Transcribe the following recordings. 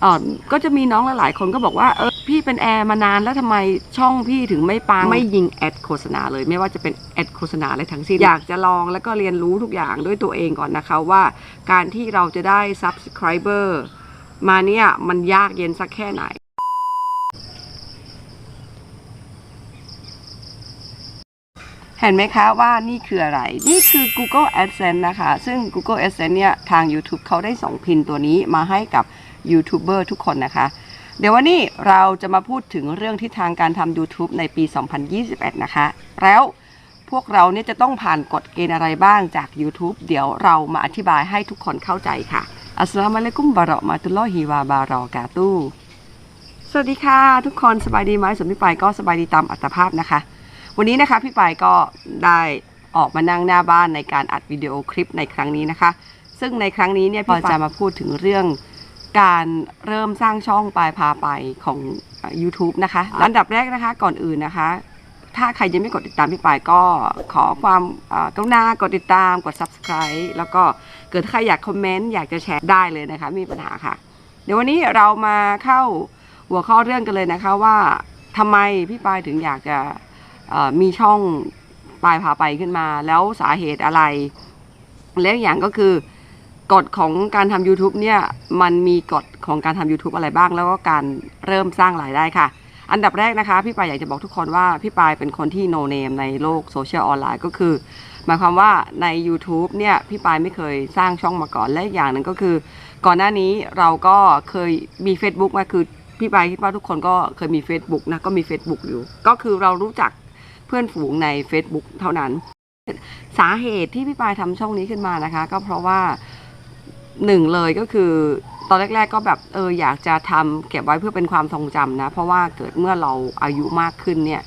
เออก็จะมีน้องหลายๆคนก็บอกว่าเออพี่เป็นแอร์มานานแล้วทำไมช่องพี่ถึงไม่ปังไม่ยิงแอดโฆษณาเลย ไม่ว่าจะเป็นแอดโฆษณาอะไรทั้งสิ้นอยากจะลองแล้วก็เรียนรู้ทุกอย่างด้วยตัวเองก่อนนะคะว่า การที่เราจะได้ subscriber มาเนี่ยมันยากเย็นสักแค่ไหนเห็นไหมคะว่านี่คืออะไร นี่คือ Google AdSense นะคะ ซึ่ง Google AdSense เนี่ย ทาง YouTube เขาได้ส่งพินตัวนี้มาให้กับ ยูทูบเบอร์ทุกคนนะคะ เดี๋ยววันนี้เราจะมาพูดถึงเรื่องที่ทางการทำ YouTube ในปี 2021 นะคะ แล้วพวกเราเนี่ยจะต้องผ่านกฎเกณฑ์อะไรบ้างจาก YouTube เดี๋ยวเรามาอธิบายให้ทุกคนเข้าใจค่ะ อัสลามุอะลัยกุมบะเราะมาตุลลอฮิวาบารอกาตูสวัสดีค่ะ ทุกคนสบายดีไหมส่วนพี่ปายก็สบายดีตามอัตภาพนะคะ วันนี้นะคะพี่ปายก็ได้ออกมานั่งหน้าบ้านในการอัดวิดีโอคลิปในครั้งนี้นะคะ ซึ่งในครั้งนี้เนี่ยพี่ปายจะมาพูดถึงเรื่อง การเริ่มสร้างช่องปลายพาไปของเอ่อ YouTube นะคะอันดับแรกนะคะก่อนอื่นนะคะ ถ้าใครยังไม่กดติดตามพี่ปายก็ขอความเอ่อกรุณากดติดตามกด subscribe แล้วก็เกิดใครอยากคอมเมนต์อยากจะแชร์ได้เลยนะคะไม่มีปัญหาค่ะ เดี๋ยววันนี้เรามาเข้าหัวข้อเรื่องกันเลยนะคะว่าทำไมพี่ปายถึงอยากจะเอ่อมีช่องปลายพาไปขึ้นมา แล้วสาเหตุอะไร และอีกอย่างก็คือ กฎของการทำ YouTube เนี่ยมันมีกฎของการทำ YouTube อะไรบ้าง แล้วก็การเริ่มสร้างรายได้ค่ะ อันดับแรกนะคะ พี่ปายอยากจะบอกทุกคนว่าพี่ปายเป็นคนที่โนเนมในโลกโซเชียลออนไลน์ก็คือ หมายความว่าใน YouTube เนี่ยพี่ปายไม่เคยสร้างช่องมาก่อนและอีกอย่างหนึ่งก็คือ ก่อนหน้านี้เราก็เคยมี Facebook มาคือพี่ปายคิดว่าทุกคนก็เคยมี Facebook นะก็มี Facebook อยู่ ก็คือเรารู้จักเพื่อนฝูงใน Facebook เท่านั้น สาเหตุที่พี่ปายทำช่องนี้ขึ้นมานะคะ ก็เพราะว่า หนึ่งเลยก็คือตอนแรก ๆ ก็แบบเอออยากจะทำเก็บไว้เพื่อเป็นความทรงจำนะ เพราะว่าเกิดเมื่อเราอายุมากขึ้นเนี่ย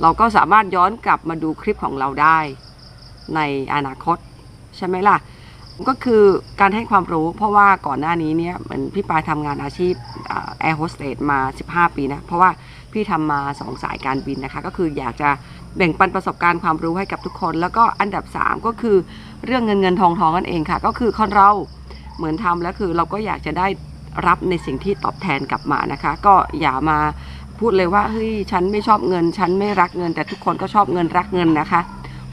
เราก็สามารถย้อนกลับมาดูคลิปของเราได้ ในอนาคต ใช่ไหมล่ะ ก็คือการให้ความรู้เพราะว่าก่อนหน้านี้เนี่ยเหมือนพี่ปายทำงานอาชีพแอร์โฮสเตสมา 15 ปีนะ เพราะว่าพี่ทำมาสองสายการบินนะคะ ก็คืออยากจะแบ่งปันประสบการณ์ความรู้ให้กับทุกคน แล้วก็อันดับ 3 ก็คือเรื่องเงินเงินทองทองนั่นเองค่ะ ก็คือคนเรา เหมือนทำแล้วคือเราก็อยากจะได้รับในสิ่งที่ตอบแทนกลับมานะคะ ก็อย่ามาพูดเลยว่าเฮ้ยฉันไม่ชอบเงิน ฉันไม่รักเงิน แต่ทุกคนก็ชอบเงินรักเงินนะคะ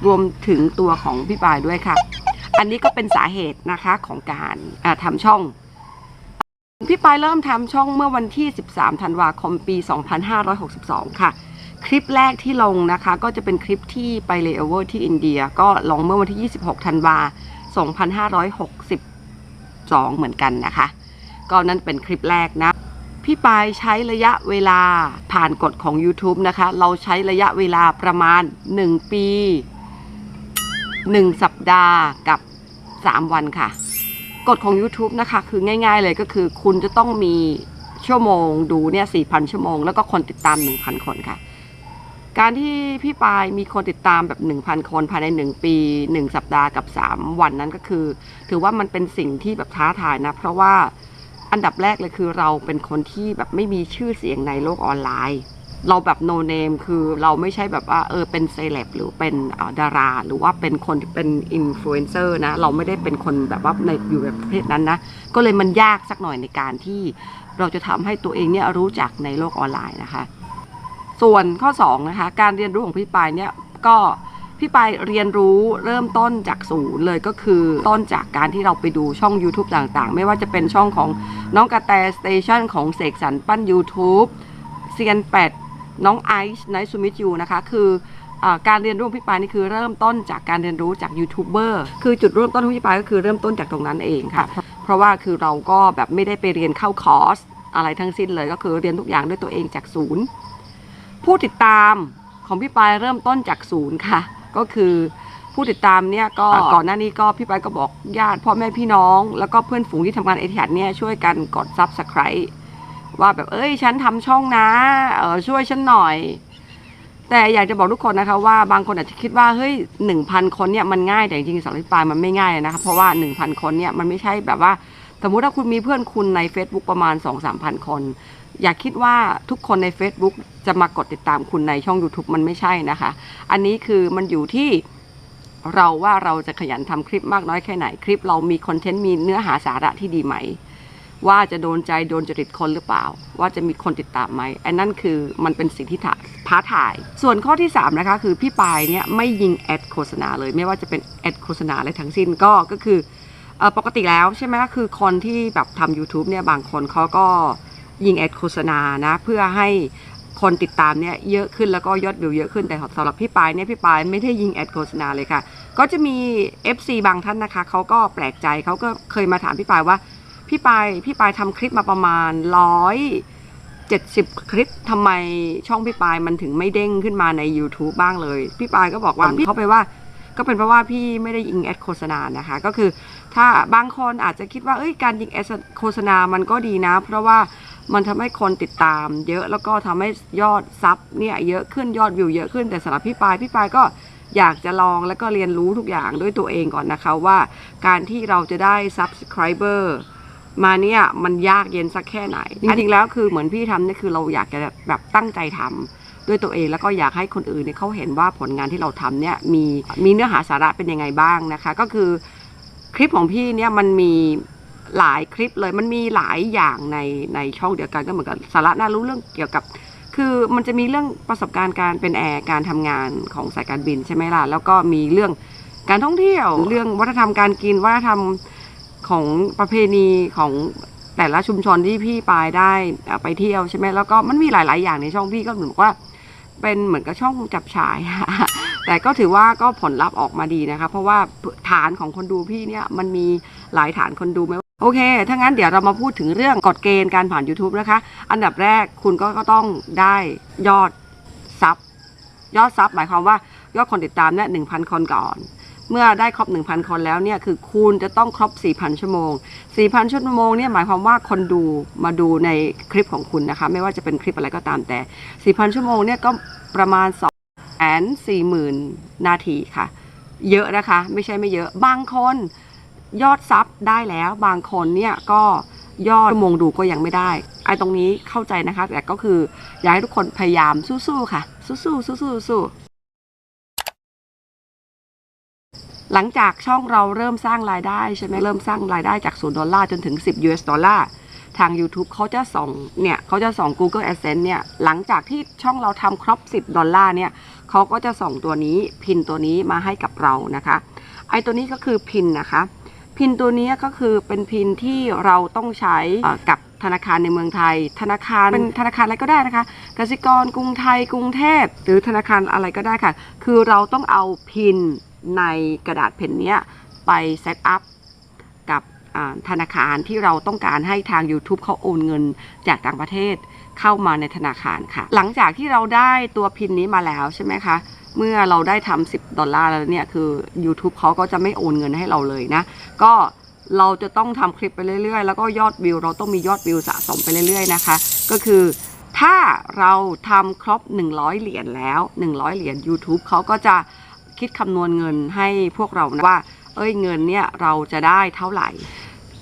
รวมถึงตัวของพี่ปายด้วยค่ะ อันนี้ก็เป็นสาเหตุนะคะของการอ่าทำช่อง พี่ปายเริ่มทำช่องเมื่อวันที่ 13 ธันวาคมปี 2562 ค่ะ คลิปแรกที่ลงนะคะ ก็จะเป็นคลิปที่ไปเลเวอร์ที่อินเดีย ก็ลงเมื่อวันที่ 26 ธันวา2560 2562เหมือนกันนะคะ ก็นั่นเป็นคลิปแรกนะ พี่ปายใช้ระยะเวลาผ่านกฎของ YouTube นะคะ เราใช้ระยะเวลาประมาณ 1 ปี 1 สัปดาห์กับ 3 วันค่ะ กฎของ YouTube นะคะคือง่ายๆเลยก็คือคุณจะต้องมีชั่วโมงดูเนี่ย4,000 ชั่วโมง แล้วก็คนติดตาม 1,000 คนค่ะ การที่พี่ปายมีคนติดตามแบบ 1,000 คนภายใน 1 ปี 1 สัปดาห์กับ 3 วันนั้นก็คือ ถือว่ามันเป็นสิ่งที่แบบท้าทายนะ เพราะว่าอันดับแรกเลยคือเราเป็นคนที่แบบไม่มีชื่อเสียงในโลกออนไลน์ เราแบบโนเนมคือเราไม่ใช่แบบว่าเออเป็นเซเลบหรือเป็นดารา หรือว่าเป็นคนเป็นอินฟลูเอนเซอร์นะ เราไม่ได้เป็นคนแบบว่าในอยู่แบบประเภทนั้นนะ ก็เลยมันยากสักหน่อยในการที่เราจะทำให้ตัวเองเนี่ยรู้จักในโลกออนไลน์นะคะ ส่วนข้อ2นะคะการเรียนรู้ของพี่ปายเนี่ยก็พี่ปายเรียนรู้เริ่มต้นจากศูนย์เลยก็คือต้นจากการที่เราไปดูช่อง YouTube ต่างๆ ไม่ว่าจะเป็นช่องของน้องกระแตสเตชันของเสกสรรปั้น YouTube เซียนเป็ดน้องไอซ์ไนซูมิจูนะคะ คืออการเรียนรู้ของพี่ปายนี่คือเริ่มต้นจากการเรียนรู้จากยูทูบเบอร์คือจุดเริ่มต้นของพี่ปายก็คือเริ่มต้นจากตรงนั้นเองค่ะ เพราะว่าคือเราก็แบบไม่ได้ไปเรียนเข้าคอร์สอะไรทั้งสิ้นเลยก็คือเรียนทุกอย่างด้วยตัวเองจากศูนย์ ผู้ติดตามของพี่ปายเริ่มต้นจากศูนย์ค่ะ ก็คือผู้ติดตามเนี่ยก็ก่อนหน้านี้ก็พี่ปายก็บอกญาติพ่อแม่พี่น้อง แล้วก็เพื่อนฝูงที่ทำงานเอทีเนี่ยช่วยกันกด subscribe ว่าแบบเอ้ยฉันทำช่องนะเออช่วยฉันหน่อย แต่อยากจะบอกทุกคนนะคะว่าบางคนอาจจะคิดว่าเฮ้ยหนึ่งพันคนเนี่ยมันง่ายแต่จริงๆสำหรับพี่ปายมันไม่ง่ายเลยนะคะเพราะว่าหนึ่งพันคนเนี่ยมันไม่ใช่แบบว่าสมมุติถ้าคุณมีเพื่อนคุณใน Facebook ประมาณ 2 3 0 0 0 คน อย่าคิดว่าทุกคนใน Facebook จะมากดติดตามคุณในช่อง YouTube มันไม่ใช่นะคะ อันนี้คือมันอยู่ที่เราว่าเราจะขยันทำคลิปมากน้อยแค่ไหนคลิป เรามีคอนเทนต์มีเนื้อหาสาระที่ดีไหม ว่าจะโดนใจโดนจริตคนหรือเปล่า ว่าจะมีคนติดตามไหมอันนั่นคือมันเป็นสิ่งที่ท้าท้าทาย ส่วนข้อที่ 3 นะคะ คือพี่ปายเนี่ยไม่ยิงแอดโฆษณาเลยไม่ว่าจะเป็นแอดโฆษณาอะไรทั้งสิ้นก็ก็คือเอ่อปกติแล้วใช่ไหมก็คือคนที่แบบทำ YouTube เนี่ยบางคนเขาก็ ยิงแอดโฆษณานะ เพื่อให้คนติดตามเนี่ยเยอะขึ้นแล้วก็ยอดวิวเยอะขึ้นแต่สำหรับพี่ปายเนี่ยพี่ปายไม่ได้ยิงแอดโฆษณาเลยค่ะ ก็จะมี FC บางท่านนะคะเขาก็แปลกใจเขาก็เคยมาถามพี่ปายว่า พี่ปายพี่ปายทำคลิปมาประมาณร้อยเจ็ดสิบคลิปทำไมช่องพี่ปายมันถึงไม่เด้งขึ้นมาใน YouTube บ้างเลย พี่ปายก็บอกว่าเขาไปว่าก็เป็นเพราะว่าพี่ไม่ได้ยิงแอดโฆษณานะคะ ก็คือถ้าบางคนอาจจะคิดว่าเอ้ยการยิงแอดโฆษณามันก็ดีนะ เพราะว่า มันทำให้คนติดตามเยอะแล้วก็ทำให้ยอดซับเนี่ยเยอะขึ้นยอดวิวเยอะขึ้นแต่สำหรับพี่ปายพี่ปายก็อยากจะลองแล้วก็เรียนรู้ทุกอย่างด้วยตัวเองก่อนนะคะว่าการที่เราจะได้ subscriber มาเนี่ยมันยากเย็นสักแค่ไหนจริงๆแล้วคือเหมือนพี่ทำเนี่ยคือเราอยากจะแบบตั้งใจทำด้วยตัวเองแล้วก็อยากให้คนอื่นเนี่ยเขาเห็นว่าผลงานที่เราทำเนี่ยมีมีเนื้อหาสาระเป็นยังไงบ้างนะคะ ก็คือคลิปของพี่เนี่ยมันมี หลายคลิปเลยมันมีหลายอย่างในในช่องเดียวกันก็เหมือนกับสาระน่ารู้เรื่องเกี่ยวกับ คือมันจะมีเรื่องประสบการณ์การเป็นแอร์การทำงานของสายการบินใช่ไหมล่ะแล้วก็มีเรื่องการท่องเที่ยวเรื่องวัฒนธรรมการกินวัฒนธรรมของประเพณีของแต่ละชุมชนที่พี่ปายได้ไปเที่ยวใช่ไหมแล้วก็มันมีหลาย ๆ อย่างในช่องพี่ก็เหมือนกับว่า เป็นเหมือนกับช่องจับฉาย แต่ก็ถือว่าก็ผลลัพธ์ออกมาดีนะคะ เพราะว่าฐานของคนดูพี่เนี่ยมันมีหลายฐานคนดูไหม โอเค ถ้างั้นเดี๋ยวเรามาพูดถึงเรื่องกฎเกณฑ์การผ่าน YouTube นะคะ อันดับแรกคุณก็ก็ต้องได้ยอดซับ ยอดซับหมายความว่ายอดคนติดตามเนี่ย1,000คนก่อน เมื่อได้ครบ 1,000 คนแล้วเนี่ยคือคุณจะต้องครบ 4,000 ชั่วโมง 4,000 ชั่วโมงเนี่ยหมายความว่าคนดูมาดูในคลิปของคุณนะคะ ไม่ว่าจะเป็นคลิปอะไรก็ตามแต่ 4,000 ชั่วโมงเนี่ยก็ประมาณ2แสนสี่หมื่นนาทีค่ะ เยอะนะคะ ไม่ใช่ไม่เยอะ บางคน ยอดซับได้แล้ว บางคนเนี่ยก็ยอดชั่วโมงดูก็ยังไม่ได้ ไอ้ตรงนี้เข้าใจนะคะ แต่ก็คืออยากให้ทุกคนพยายามสู้ๆค่ะ สู้ๆสู้ๆสู้หลังจากช่องเราเริ่มสร้างรายได้ใช่ไหมเริ่มสร้างรายได้จาก0ดอลลาร์จนถึง 10 US ดอลลาร์ทาง YouTube เขาจะส่งเนี่ยเขาจะส่ง Google AdSense เนี่ยหลังจากที่ช่องเราทำครบ 10 ดอลลาร์เนี่ยเขาก็จะส่งตัวนี้พินตัวนี้มาให้กับเรานะคะ ไอตัวนี้ก็คือพินนะคะ พินตัวนี้ก็คือเป็นพินที่เราต้องใช้กับธนาคารในเมืองไทย ธนาคารเป็นธนาคารอะไรก็ได้นะคะกสิกรกรุงไทยกรุงเทพหรือธนาคารอะไรก็ได้ค่ะ คือเราต้องเอาพินในกระดาษแผ่นนี้ไปเซตอัพกับธนาคารที่เราต้องการให้ทาง YouTube เขาโอนเงินจากต่างประเทศเข้ามาในธนาคารค่ะ หลังจากที่เราได้ตัวพินนี้มาแล้วใช่ไหมคะ เมื่อเราได้ทำ10 ดอลลาร์แล้วเนี่ยคือ YouTube เขาก็จะไม่โอนเงินให้เราเลยนะ ก็เราจะต้องทำคลิปไปเรื่อยๆ แล้วก็ยอดวิว เราต้องมียอดวิวสะสมไปเรื่อยๆนะคะ ก็คือถ้าเราทำครบ 100 เหรียญแล้ว 100 เหรียญ YouTube เขาก็จะคิดคำนวณเงินให้พวกเรานะว่า เอ้ยเงินเนี่ยเราจะได้เท่าไหร่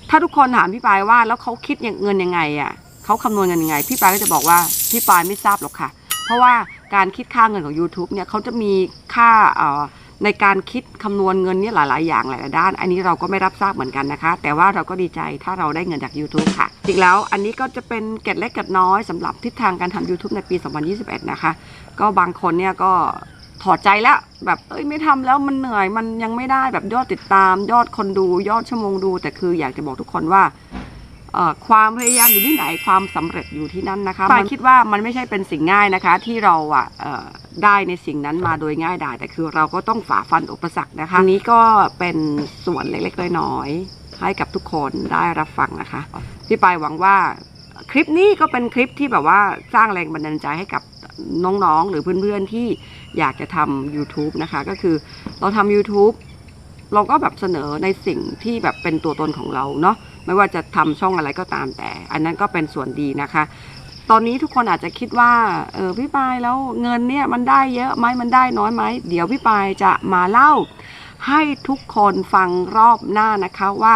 ถ้าทุกคนถามพี่ปายว่าแล้วเขาคิดเงินยังไงอะเขาคำนวณเงินยังไง พี่ปายก็จะบอกว่าพี่ปายไม่ทราบหรอกค่ะ เพราะว่า การคิดค่าเงินของ YouTube เนี่ยเขาจะมีค่าในการคิดคำนวณเงินเนี่ยหลาย ๆ อย่างหลาย ๆ ด้าน อันนี้เราก็ไม่รับทราบเหมือนกันนะคะ แต่ว่าเราก็ดีใจถ้าเราได้เงินจาก YouTube ค่ะ จริงแล้วอันนี้ก็จะเป็นเกร็ดเล็กเกร็ดน้อยสำหรับทิศทางการทำ YouTube ในปี 2021 นะคะ ก็บางคนเนี่ยก็ถอดใจแล้วแบบเอ้ยไม่ทำแล้วมันเหนื่อยมันยังไม่ได้แบบยอดติดตาม ยอดคนดูยอดชั่วโมงดู แต่คืออยากจะบอกทุกคนว่า ความพยายามอยู่ที่ไหนความสำเร็จอยู่ที่นั่นนะคะปายคิดว่ามันไม่ใช่เป็นสิ่งง่ายนะคะ ที่เราอะเอ่อได้ในสิ่งนั้นมาโดยง่ายดายแต่คือเราก็ต้องฝ่าฟันอุปสรรคนะคะอันนี้ก็เป็นส่วนเล็กๆน้อยๆให้กับทุกคนได้รับฟังนะคะพี่ปายหวังว่าคลิปนี้ก็เป็นคลิปที่แบบว่าสร้างแรงบันดาลใจให้กับน้องๆ หรือเพื่อนๆที่อยากจะทำ YouTube นะคะ ก็คือเราทำ YouTube เราก็แบบเสนอในสิ่งที่แบบเป็นตัวตนของเราเนาะ ไม่ว่าจะทำช่องอะไรก็ตามแต่ อันนั้นก็เป็นส่วนดีนะคะ ตอนนี้ทุกคนอาจจะคิดว่าเออพี่ปายแล้วเงินเนี่ยมันได้เยอะไหมมันได้น้อยไหมเดี๋ยวพี่ปายจะมาเล่า ให้ทุกคนฟังรอบหน้านะคะว่า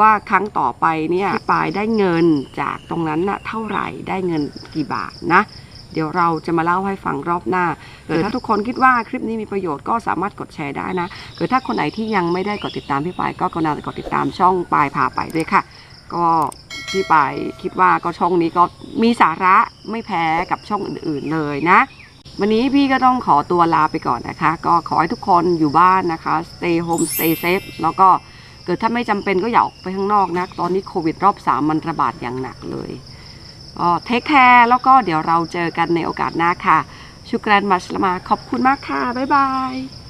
ว่าครั้งต่อไปเนี่ยพี่ปายได้เงินจากตรงนั้นน่ะเท่าไหร่ได้เงินกี่บาทนะ เดี๋ยวเราจะมาเล่าให้ฟังรอบหน้าเกิดถ้าทุกคนคิดว่าคลิปนี้มีประโยชน์ก็สามารถกดแชร์ได้นะหรือถ้าคนไหนที่ยังไม่ได้กดติดตามพี่ปายก็กรุณากดติดตามช่องปายพาไปด้วยค่ะ ก็ที่ไปคิดว่าก็ช่องนี้ก็มีสาระไม่แพ้กับช่องอื่นๆเลยนะ วันนี้พี่ก็ต้องขอตัวลาไปก่อนนะคะ ก็ขอให้ทุกคนอยู่บ้านนะคะ stay home stay safe แล้วก็เกิดถ้าไม่จำเป็นก็อย่าออกไปข้างนอกนะ ตอนนี้โควิดรอบ 3 มันระบาดอย่างหนักเลย เทคแคร์แล้วก็เดี๋ยวเราเจอกันในโอกาสหน้าค่ะ ชุกรันมัชลามาขอบคุณมากค่ะ บ๊ายบาย